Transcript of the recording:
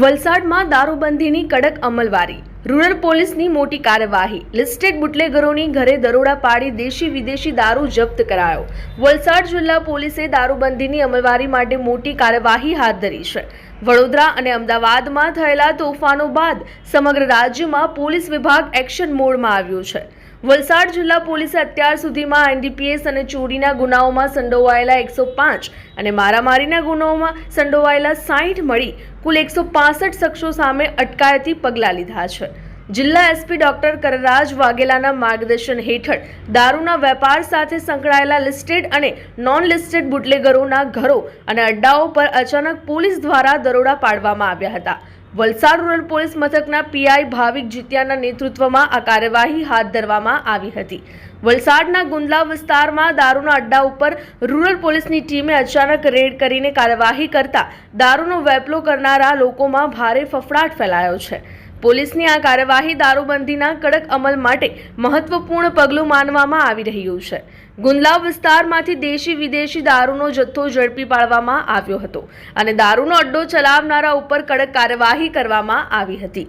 વલસાડમાં દારૂબંધીની કડક અમલવારી. રૂરલ પોલીસની મોટી કાર્યવાહી. લિસ્ટેડ બુટલેગરોની ઘરે દરોડા પાડી દેશી વિદેશી દારૂ જપ્ત કરાયો. વલસાડ જિલ્લા પોલીસે દારૂબંધીની અમલવારી માટે મોટી કાર્યવાહી હાથ ધરી છે. વડોદરા અને અમદાવાદમાં થયેલા તોફાનો બાદ સમગ્ર રાજ્યમાં પોલીસ વિભાગ એક્શન મોડમાં આવ્યું છે. વલસાડ જિલ્લા પોલીસે અત્યાર સુધીમાં એનડીપીએસ અને ચોરીના ગુનાઓમાં સંડોવાયેલા એકસો પાંચ અને મારામારીના ગુનાઓમાં સંડોવાયેલા સાહીઠ મળી કુલ એકસો પાસઠ શખ્સો સામે અટકાયતી પગલાં લીધા છે. જિલ્લા એસપી ડોક્ટર કરરાજ વાઘેલાના માર્ગદર્શન હેઠળ દારૂના વેપાર સાથે સંકળાયેલા લિસ્ટેડ અને નોન લિસ્ટેડ બુટલેગરોના ઘરો અને અડ્ડાઓ પર અચાનક પોલીસ દ્વારા દરોડા પાડવામાં આવ્યા હતા. વલસાડ રૂરલ પોલીસ મથકના પીઆઈ ભાવિક જીત્યાના નેતૃત્વમાં આ કાર્યવાહી હાથ ધરવામાં આવી હતી. વલસાડના ગુંદલા વિસ્તારમાં દારૂના અડ્ડા ઉપર રૂરલ પોલીસની ટીમે અચાનક રેડ કરીને કાર્યવાહી કરતા દારૂનો વેપલો કરનારા લોકોમાં ભારે ફફડાટ ફેલાયો છે. પોલીસની આ કાર્યવાહી દારૂબંધીના કડક અમલ માટે મહત્વપૂર્ણ પગલું માનવામાં આવી રહ્યું છે. ગુંદલાવ વિસ્તારમાંથી દેશી વિદેશી દારૂનો જથ્થો ઝડપી પાડવામાં આવ્યો હતો અને દારૂનો અડ્ડો ચલાવનારા ઉપર કડક કાર્યવાહી કરવામાં આવી હતી.